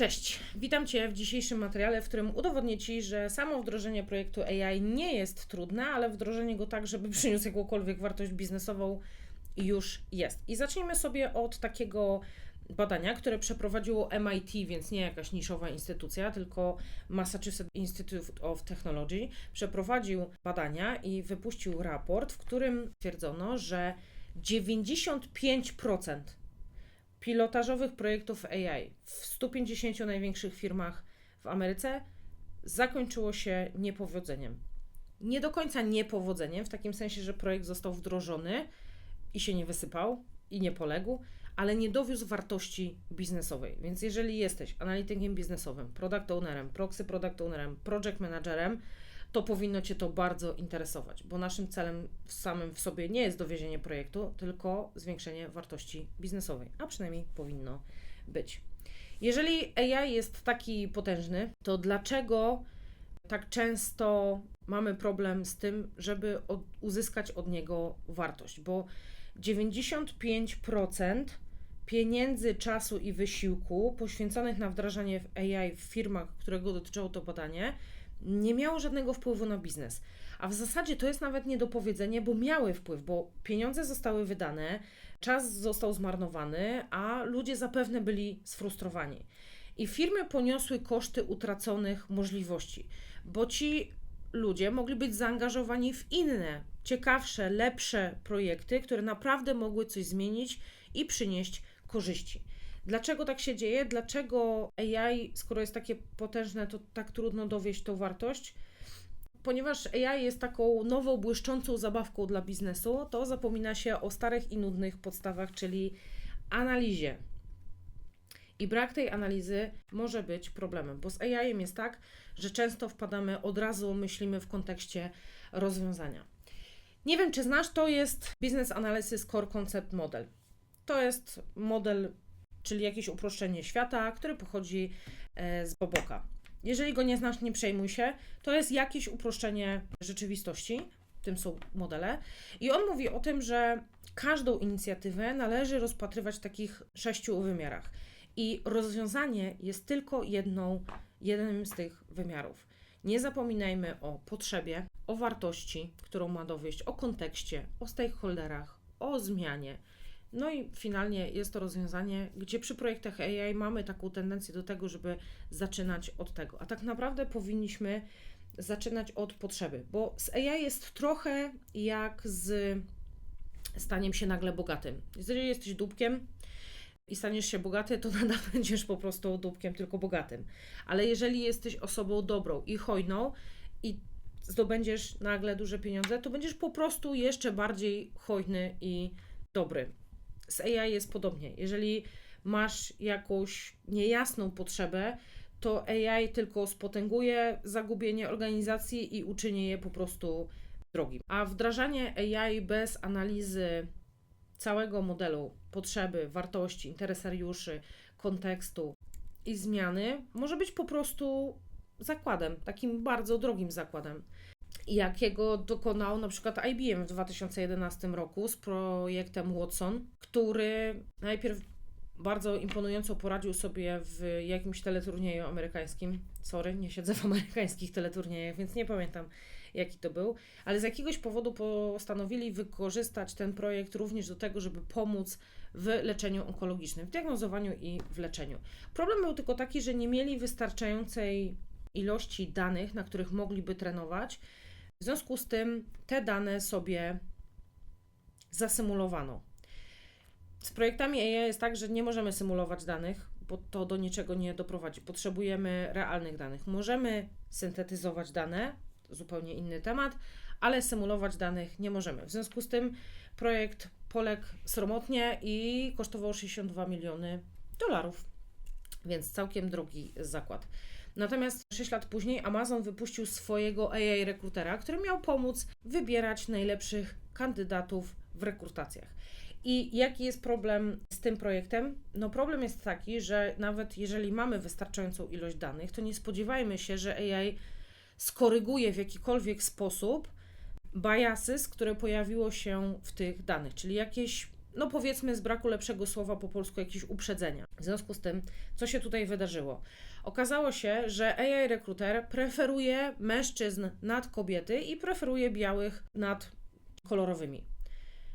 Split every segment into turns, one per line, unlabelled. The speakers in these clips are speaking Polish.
Cześć, witam Cię w dzisiejszym materiale, w którym udowodnię Ci, że samo wdrożenie projektu AI nie jest trudne, ale wdrożenie go tak, żeby przyniósł jakąkolwiek wartość biznesową, już jest. I zacznijmy sobie od takiego badania, które przeprowadziło MIT, więc nie jakaś niszowa instytucja, tylko Massachusetts Institute of Technology, przeprowadził badania i wypuścił raport, w którym twierdzono, że 95% pilotażowych projektów AI w 150 największych firmach w Ameryce zakończyło się niepowodzeniem. Nie do końca niepowodzeniem, w takim sensie, że projekt został wdrożony i się nie wysypał i nie poległ, ale nie dowiózł wartości biznesowej. Więc jeżeli jesteś analitykiem biznesowym, product ownerem, proxy product ownerem, project managerem, to powinno Cię to bardzo interesować, bo naszym celem samym w sobie nie jest dowiezienie projektu, tylko zwiększenie wartości biznesowej, a przynajmniej powinno być. Jeżeli AI jest taki potężny, to dlaczego tak często mamy problem z tym, żeby od, uzyskać od niego wartość? Bo 95% pieniędzy, czasu i wysiłku poświęconych na wdrażanie AI w firmach, którego dotyczyło to badanie, nie miało żadnego wpływu na biznes. A w zasadzie to jest nawet niedopowiedzenie, bo miały wpływ, bo pieniądze zostały wydane, czas został zmarnowany, a ludzie zapewne byli sfrustrowani. I firmy poniosły koszty utraconych możliwości, bo ci ludzie mogli być zaangażowani w inne, ciekawsze, lepsze projekty, które naprawdę mogły coś zmienić i przynieść korzyści. Dlaczego tak się dzieje? Dlaczego AI, skoro jest takie potężne, to tak trudno dowieść tą wartość? Ponieważ AI jest taką nową, błyszczącą zabawką dla biznesu, to zapomina się o starych i nudnych podstawach, czyli analizie. I brak tej analizy może być problemem, bo z AI jest tak, że często wpadamy od razu, myślimy w kontekście rozwiązania. Nie wiem, czy znasz, to jest Business Analysis Core Concept Model. To jest model czyli jakieś uproszczenie świata, które pochodzi e, z Boboka. Jeżeli go nie znasz, nie przejmuj się. To jest jakieś uproszczenie rzeczywistości, tym są modele. I on mówi o tym, że każdą inicjatywę należy rozpatrywać w takich sześciu wymiarach. I rozwiązanie jest tylko jedną, jednym z tych wymiarów. Nie zapominajmy o potrzebie, o wartości, którą ma dowieść, o kontekście, o stakeholderach, o zmianie, no i finalnie jest to rozwiązanie, gdzie przy projektach AI mamy taką tendencję do tego, żeby zaczynać od tego. A tak naprawdę powinniśmy zaczynać od potrzeby, bo z AI jest trochę jak z staniem się nagle bogatym. Jeżeli jesteś dupkiem i staniesz się bogaty, to nadal będziesz po prostu dupkiem, tylko bogatym. Ale jeżeli jesteś osobą dobrą i hojną i zdobędziesz nagle duże pieniądze, to będziesz po prostu jeszcze bardziej hojny i dobry z AI jest podobnie. Jeżeli masz jakąś niejasną potrzebę, to AI tylko spotęguje zagubienie organizacji i uczyni je po prostu drogim. A wdrażanie AI bez analizy całego modelu potrzeby, wartości, interesariuszy, kontekstu i zmiany może być po prostu zakładem, takim bardzo drogim zakładem jakiego dokonał na przykład IBM w 2011 roku z projektem Watson, który najpierw bardzo imponująco poradził sobie w jakimś teleturnieju amerykańskim. Sorry, nie siedzę w amerykańskich teleturniejach, więc nie pamiętam jaki to był, ale z jakiegoś powodu postanowili wykorzystać ten projekt również do tego, żeby pomóc w leczeniu onkologicznym, w diagnozowaniu i w leczeniu. Problem był tylko taki, że nie mieli wystarczającej ilości danych, na których mogliby trenować, w związku z tym te dane sobie zasymulowano. Z projektami AI jest tak, że nie możemy symulować danych, bo to do niczego nie doprowadzi. Potrzebujemy realnych danych. Możemy syntetyzować dane, zupełnie inny temat, ale symulować danych nie możemy. W związku z tym projekt poległ sromotnie i kosztował 62 miliony dolarów, więc całkiem drogi zakład. Natomiast 6 lat później Amazon wypuścił swojego AI rekrutera, który miał pomóc wybierać najlepszych kandydatów w rekrutacjach. I jaki jest problem z tym projektem? No, problem jest taki, że nawet jeżeli mamy wystarczającą ilość danych, to nie spodziewajmy się, że AI skoryguje w jakikolwiek sposób biasy, które pojawiło się w tych danych, czyli jakieś no powiedzmy z braku lepszego słowa po polsku, jakieś uprzedzenia. W związku z tym, co się tutaj wydarzyło? Okazało się, że AI rekruter preferuje mężczyzn nad kobiety i preferuje białych nad kolorowymi.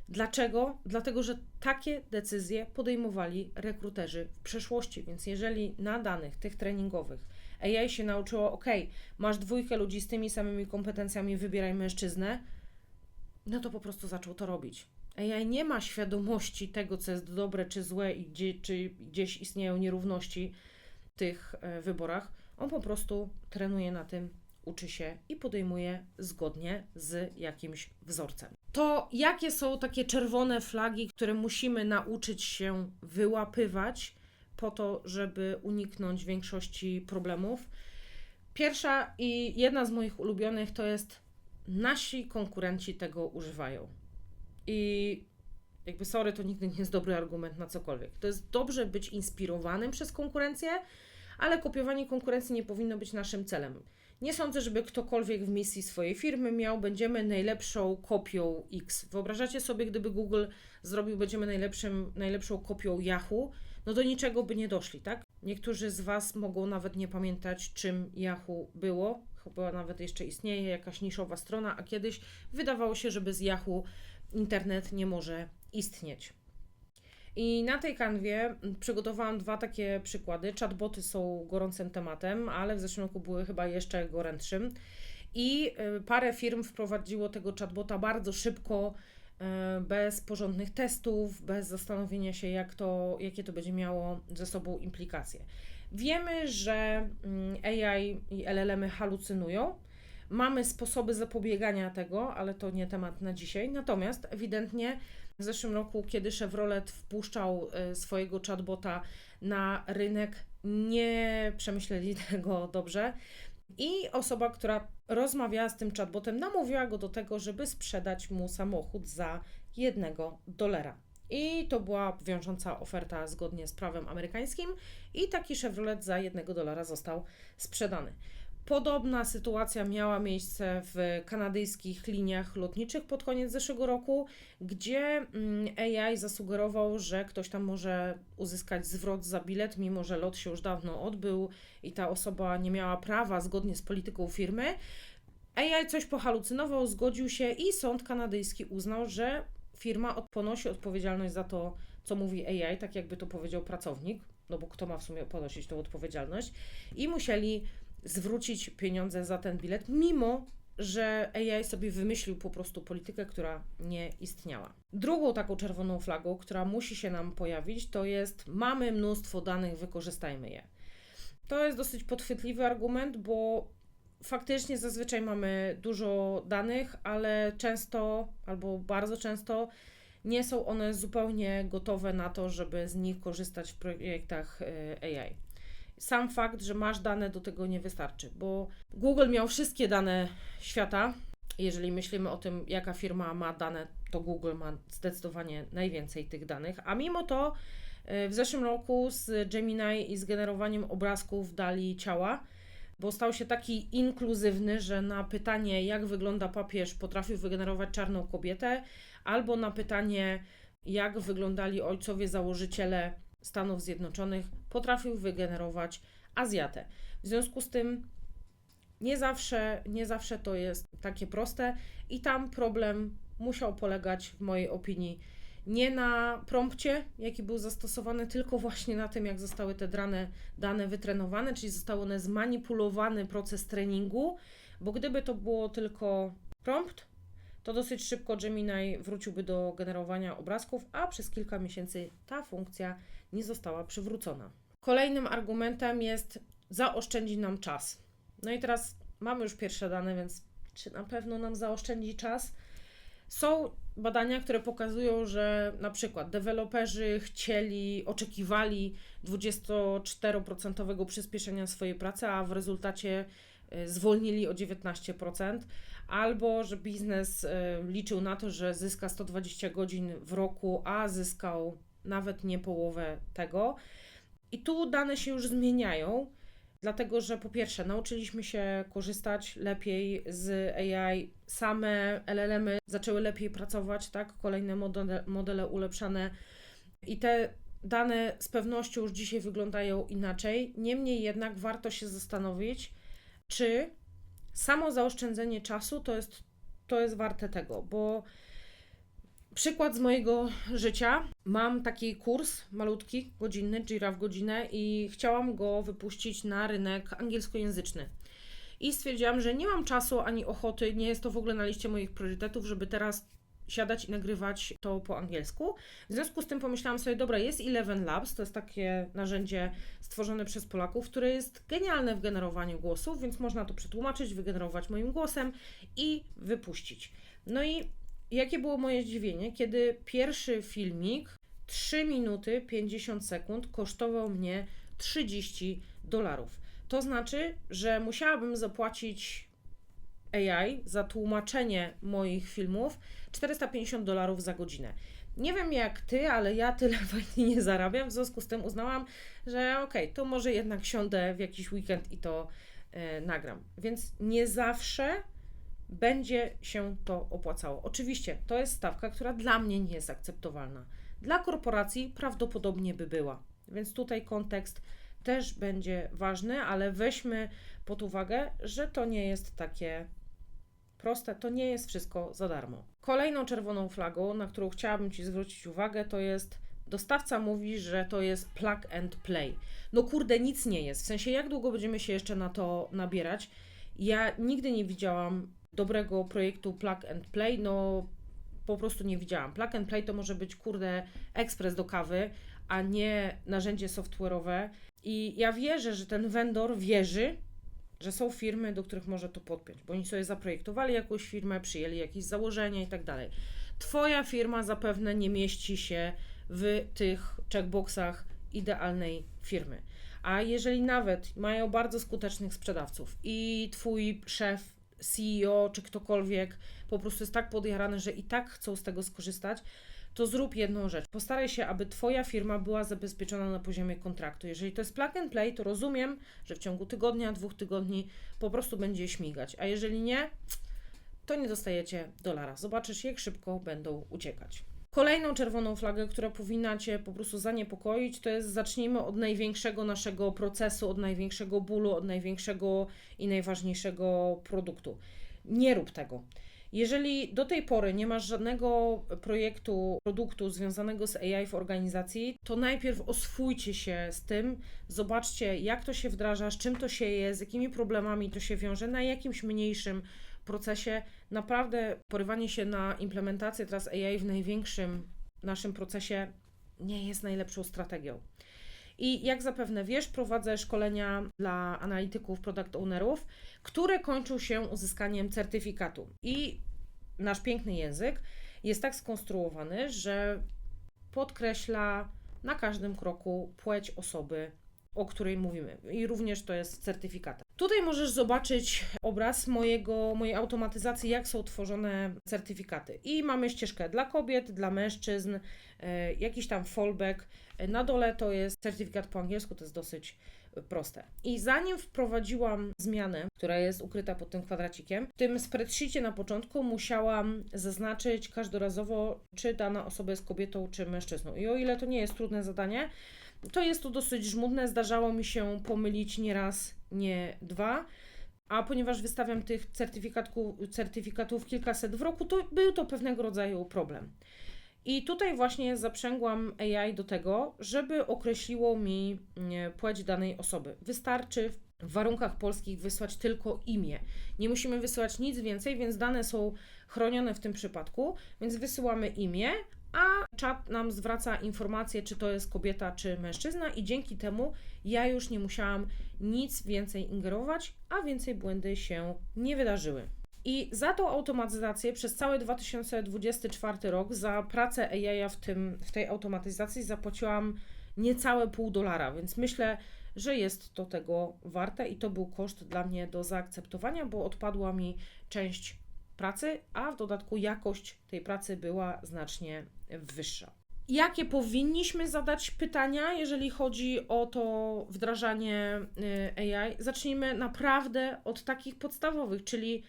Dlaczego? Dlatego, że takie decyzje podejmowali rekruterzy w przeszłości. Więc jeżeli na danych tych treningowych AI się nauczyło, ok, masz dwójkę ludzi z tymi samymi kompetencjami, wybieraj mężczyznę, no to po prostu zaczął to robić. AI nie ma świadomości tego, co jest dobre czy złe i gdzie, czy gdzieś istnieją nierówności w tych e, wyborach. On po prostu trenuje na tym, uczy się i podejmuje zgodnie z jakimś wzorcem. To jakie są takie czerwone flagi, które musimy nauczyć się wyłapywać po to, żeby uniknąć większości problemów? Pierwsza i jedna z moich ulubionych to jest nasi konkurenci tego używają. I jakby sorry, to nigdy nie jest dobry argument na cokolwiek. To jest dobrze być inspirowanym przez konkurencję, ale kopiowanie konkurencji nie powinno być naszym celem. Nie sądzę, żeby ktokolwiek w misji swojej firmy miał, będziemy najlepszą kopią X. Wyobrażacie sobie, gdyby Google zrobił, będziemy najlepszym, najlepszą kopią Yahoo, no do niczego by nie doszli, tak? Niektórzy z Was mogą nawet nie pamiętać, czym Yahoo było. Chyba nawet jeszcze istnieje jakaś niszowa strona, a kiedyś wydawało się, że bez Yahoo internet nie może istnieć. I na tej kanwie przygotowałam dwa takie przykłady. Chatboty są gorącym tematem, ale w zeszłym roku były chyba jeszcze gorętszym. I y, parę firm wprowadziło tego chatbota bardzo szybko, y, bez porządnych testów, bez zastanowienia się, jak to, jakie to będzie miało ze sobą implikacje. Wiemy, że mm, AI i LLM-y halucynują. Mamy sposoby zapobiegania tego, ale to nie temat na dzisiaj. Natomiast ewidentnie w zeszłym roku, kiedy Chevrolet wpuszczał e, swojego chatbota na rynek, nie przemyśleli tego dobrze. I osoba, która rozmawiała z tym chatbotem, namówiła go do tego, żeby sprzedać mu samochód za jednego dolara. I to była wiążąca oferta zgodnie z prawem amerykańskim, i taki Chevrolet za jednego dolara został sprzedany. Podobna sytuacja miała miejsce w kanadyjskich liniach lotniczych pod koniec zeszłego roku, gdzie mm, AI zasugerował, że ktoś tam może uzyskać zwrot za bilet, mimo że lot się już dawno odbył i ta osoba nie miała prawa zgodnie z polityką firmy. AI coś pohalucynował, zgodził się i sąd kanadyjski uznał, że firma ponosi odpowiedzialność za to, co mówi AI, tak jakby to powiedział pracownik, no bo kto ma w sumie ponosić tą odpowiedzialność, i musieli zwrócić pieniądze za ten bilet, mimo że AI sobie wymyślił po prostu politykę, która nie istniała. Drugą taką czerwoną flagą, która musi się nam pojawić, to jest mamy mnóstwo danych, wykorzystajmy je. To jest dosyć podchwytliwy argument, bo faktycznie zazwyczaj mamy dużo danych, ale często albo bardzo często nie są one zupełnie gotowe na to, żeby z nich korzystać w projektach e, AI sam fakt, że masz dane do tego nie wystarczy, bo Google miał wszystkie dane świata. Jeżeli myślimy o tym, jaka firma ma dane, to Google ma zdecydowanie najwięcej tych danych, a mimo to e, w zeszłym roku z Gemini i z generowaniem obrazków dali ciała, bo stał się taki inkluzywny, że na pytanie, jak wygląda papież, potrafił wygenerować czarną kobietę, albo na pytanie, jak wyglądali ojcowie założyciele Stanów Zjednoczonych potrafił wygenerować Azjatę. W związku z tym nie zawsze, nie zawsze to jest takie proste i tam problem musiał polegać w mojej opinii nie na prompcie, jaki był zastosowany, tylko właśnie na tym, jak zostały te dane, dane wytrenowane, czyli został one zmanipulowany proces treningu, bo gdyby to było tylko prompt, to dosyć szybko Gemini wróciłby do generowania obrazków, a przez kilka miesięcy ta funkcja nie została przywrócona. Kolejnym argumentem jest zaoszczędzi nam czas. No i teraz mamy już pierwsze dane, więc czy na pewno nam zaoszczędzi czas? Są badania, które pokazują, że na przykład deweloperzy chcieli, oczekiwali 24% przyspieszenia swojej pracy, a w rezultacie zwolnili o 19%, albo że biznes y, liczył na to, że zyska 120 godzin w roku, a zyskał nawet nie połowę tego. I tu dane się już zmieniają. Dlatego, że po pierwsze, nauczyliśmy się korzystać lepiej z AI, same LLM-y zaczęły lepiej pracować, tak? Kolejne modele, modele ulepszane i te dane z pewnością już dzisiaj wyglądają inaczej. Niemniej jednak warto się zastanowić, czy samo zaoszczędzenie czasu to jest, to jest warte tego, bo Przykład z mojego życia. Mam taki kurs malutki, godzinny, Jira w godzinę i chciałam go wypuścić na rynek angielskojęzyczny. I stwierdziłam, że nie mam czasu ani ochoty, nie jest to w ogóle na liście moich priorytetów, żeby teraz siadać i nagrywać to po angielsku. W związku z tym pomyślałam sobie, dobra, jest Eleven Labs, to jest takie narzędzie stworzone przez Polaków, które jest genialne w generowaniu głosów, więc można to przetłumaczyć, wygenerować moim głosem i wypuścić. No i jakie było moje zdziwienie, kiedy pierwszy filmik 3 minuty 50 sekund kosztował mnie 30 dolarów. To znaczy, że musiałabym zapłacić AI za tłumaczenie moich filmów 450 dolarów za godzinę. Nie wiem jak ty, ale ja tyle fajnie nie zarabiam, w związku z tym uznałam, że okej, okay, to może jednak siądę w jakiś weekend i to e, nagram. Więc nie zawsze będzie się to opłacało. Oczywiście to jest stawka, która dla mnie nie jest akceptowalna. Dla korporacji prawdopodobnie by była. Więc tutaj kontekst też będzie ważny, ale weźmy pod uwagę, że to nie jest takie proste, to nie jest wszystko za darmo. Kolejną czerwoną flagą, na którą chciałabym Ci zwrócić uwagę, to jest dostawca mówi, że to jest plug and play. No kurde, nic nie jest. W sensie, jak długo będziemy się jeszcze na to nabierać? Ja nigdy nie widziałam dobrego projektu plug and play, no po prostu nie widziałam. Plug and play to może być, kurde, ekspres do kawy, a nie narzędzie software'owe. I ja wierzę, że ten vendor wierzy, że są firmy, do których może to podpiąć, bo oni sobie zaprojektowali jakąś firmę, przyjęli jakieś założenia i tak dalej. Twoja firma zapewne nie mieści się w tych checkboxach idealnej firmy. A jeżeli nawet mają bardzo skutecznych sprzedawców i twój szef CEO czy ktokolwiek po prostu jest tak podjarany, że i tak chcą z tego skorzystać, to zrób jedną rzecz. Postaraj się, aby Twoja firma była zabezpieczona na poziomie kontraktu. Jeżeli to jest plug and play, to rozumiem, że w ciągu tygodnia, dwóch tygodni po prostu będzie śmigać, a jeżeli nie, to nie dostajecie dolara. Zobaczysz, jak szybko będą uciekać. Kolejną czerwoną flagę, która powinna Cię po prostu zaniepokoić, to jest zacznijmy od największego naszego procesu, od największego bólu, od największego i najważniejszego produktu. Nie rób tego. Jeżeli do tej pory nie masz żadnego projektu, produktu związanego z AI w organizacji, to najpierw oswójcie się z tym, zobaczcie, jak to się wdraża, z czym to się jest, z jakimi problemami to się wiąże na jakimś mniejszym procesie. Naprawdę porywanie się na implementację teraz AI w największym naszym procesie nie jest najlepszą strategią. I jak zapewne wiesz, prowadzę szkolenia dla analityków, product ownerów, które kończą się uzyskaniem certyfikatu. I nasz piękny język jest tak skonstruowany, że podkreśla na każdym kroku płeć osoby, o której mówimy. I również to jest certyfikat. Tutaj możesz zobaczyć obraz mojego, mojej automatyzacji, jak są tworzone certyfikaty. I mamy ścieżkę dla kobiet, dla mężczyzn, e, jakiś tam fallback. Na dole to jest certyfikat po angielsku, to jest dosyć proste. I zanim wprowadziłam zmianę, która jest ukryta pod tym kwadracikiem, w tym spreadsheetie na początku musiałam zaznaczyć każdorazowo, czy dana osoba jest kobietą, czy mężczyzną. I o ile to nie jest trudne zadanie, to jest to dosyć żmudne. Zdarzało mi się pomylić nie raz, nie dwa. A ponieważ wystawiam tych certyfikatów, kilkaset w roku, to był to pewnego rodzaju problem. I tutaj właśnie zaprzęgłam AI do tego, żeby określiło mi płeć danej osoby. Wystarczy w warunkach polskich wysłać tylko imię. Nie musimy wysyłać nic więcej, więc dane są chronione w tym przypadku, więc wysyłamy imię, a czat nam zwraca informację, czy to jest kobieta, czy mężczyzna, i dzięki temu ja już nie musiałam nic więcej ingerować, a więcej błędy się nie wydarzyły. I za tą automatyzację przez cały 2024 rok, za pracę AI w, tym, w tej automatyzacji zapłaciłam niecałe pół dolara, więc myślę, że jest to tego warte i to był koszt dla mnie do zaakceptowania, bo odpadła mi część pracy, a w dodatku jakość tej pracy była znacznie wyższa. jakie powinniśmy zadać pytania, jeżeli chodzi o to wdrażanie y, AI. Zacznijmy naprawdę od takich podstawowych, czyli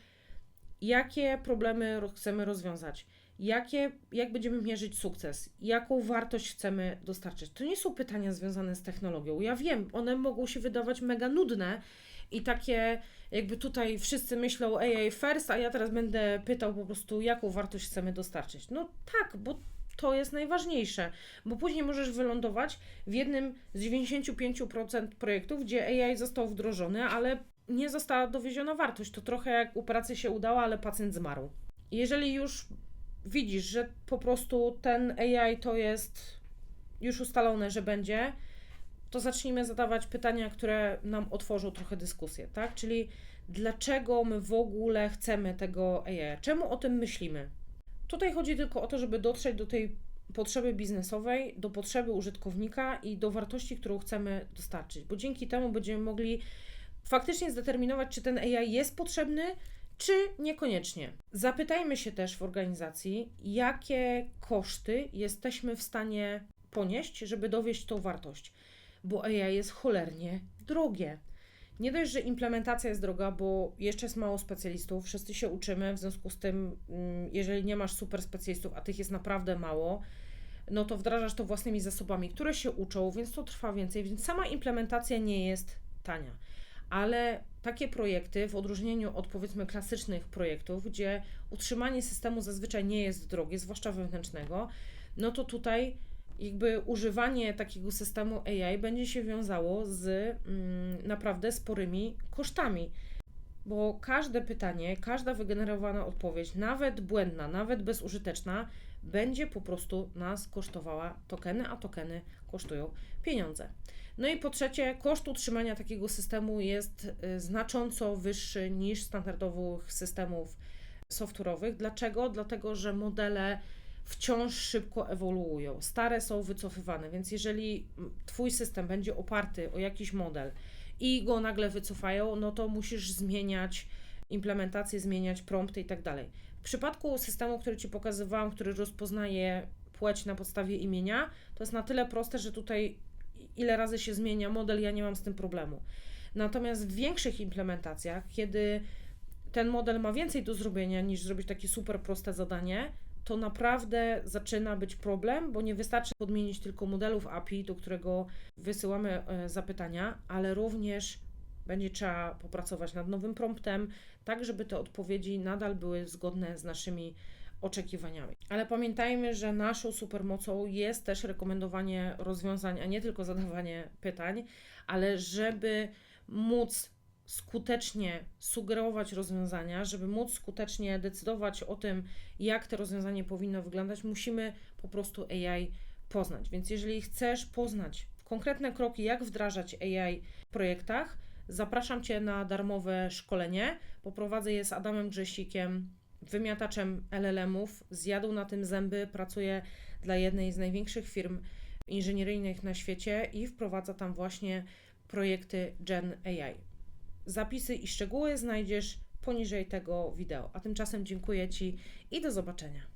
jakie problemy ro- chcemy rozwiązać, jakie, jak będziemy mierzyć sukces, jaką wartość chcemy dostarczyć. To nie są pytania związane z technologią. Ja wiem, one mogą się wydawać mega nudne i takie, jakby tutaj wszyscy myślą AI first, a ja teraz będę pytał po prostu, jaką wartość chcemy dostarczyć. No tak, bo to jest najważniejsze, bo później możesz wylądować w jednym z 95% projektów, gdzie AI został wdrożony, ale nie została dowieziona wartość. To trochę jak u pracy się udało, ale pacjent zmarł. Jeżeli już widzisz, że po prostu ten AI to jest już ustalone, że będzie, to zacznijmy zadawać pytania, które nam otworzą trochę dyskusję, tak? Czyli dlaczego my w ogóle chcemy tego AI? Czemu o tym myślimy? Tutaj chodzi tylko o to, żeby dotrzeć do tej potrzeby biznesowej, do potrzeby użytkownika i do wartości, którą chcemy dostarczyć, bo dzięki temu będziemy mogli faktycznie zdeterminować, czy ten AI jest potrzebny, czy niekoniecznie. Zapytajmy się też w organizacji, jakie koszty jesteśmy w stanie ponieść, żeby dowieść tą wartość, bo AI jest cholernie drogie. Nie dość, że implementacja jest droga, bo jeszcze jest mało specjalistów, wszyscy się uczymy, w związku z tym, mm, jeżeli nie masz super specjalistów, a tych jest naprawdę mało, no to wdrażasz to własnymi zasobami, które się uczą, więc to trwa więcej, więc sama implementacja nie jest tania. Ale takie projekty, w odróżnieniu od powiedzmy klasycznych projektów, gdzie utrzymanie systemu zazwyczaj nie jest drogie, zwłaszcza wewnętrznego, no to tutaj jakby używanie takiego systemu AI będzie się wiązało z mm, naprawdę sporymi kosztami. Bo każde pytanie, każda wygenerowana odpowiedź, nawet błędna, nawet bezużyteczna, będzie po prostu nas kosztowała tokeny, a tokeny kosztują pieniądze. No i po trzecie, koszt utrzymania takiego systemu jest y, znacząco wyższy niż standardowych systemów software'owych. Dlaczego? Dlatego, że modele wciąż szybko ewoluują. Stare są wycofywane, więc jeżeli Twój system będzie oparty o jakiś model i go nagle wycofają, no to musisz zmieniać implementację, zmieniać prompty i tak dalej. W przypadku systemu, który Ci pokazywałam, który rozpoznaje płeć na podstawie imienia, to jest na tyle proste, że tutaj ile razy się zmienia model, ja nie mam z tym problemu. Natomiast w większych implementacjach, kiedy ten model ma więcej do zrobienia niż zrobić takie super proste zadanie, to naprawdę zaczyna być problem, bo nie wystarczy podmienić tylko modelów API, do którego wysyłamy e, zapytania, ale również będzie trzeba popracować nad nowym promptem, tak żeby te odpowiedzi nadal były zgodne z naszymi oczekiwaniami. Ale pamiętajmy, że naszą supermocą jest też rekomendowanie rozwiązań, a nie tylko zadawanie pytań, ale żeby móc skutecznie sugerować rozwiązania, żeby móc skutecznie decydować o tym, jak te rozwiązanie powinno wyglądać, musimy po prostu AI poznać. Więc jeżeli chcesz poznać konkretne kroki, jak wdrażać AI w projektach, zapraszam Cię na darmowe szkolenie. Poprowadzę je z Adamem Grzesikiem, wymiataczem LLM-ów. Zjadł na tym zęby, pracuje dla jednej z największych firm inżynieryjnych na świecie i wprowadza tam właśnie projekty Gen AI. Zapisy i szczegóły znajdziesz poniżej tego wideo. A tymczasem dziękuję Ci i do zobaczenia.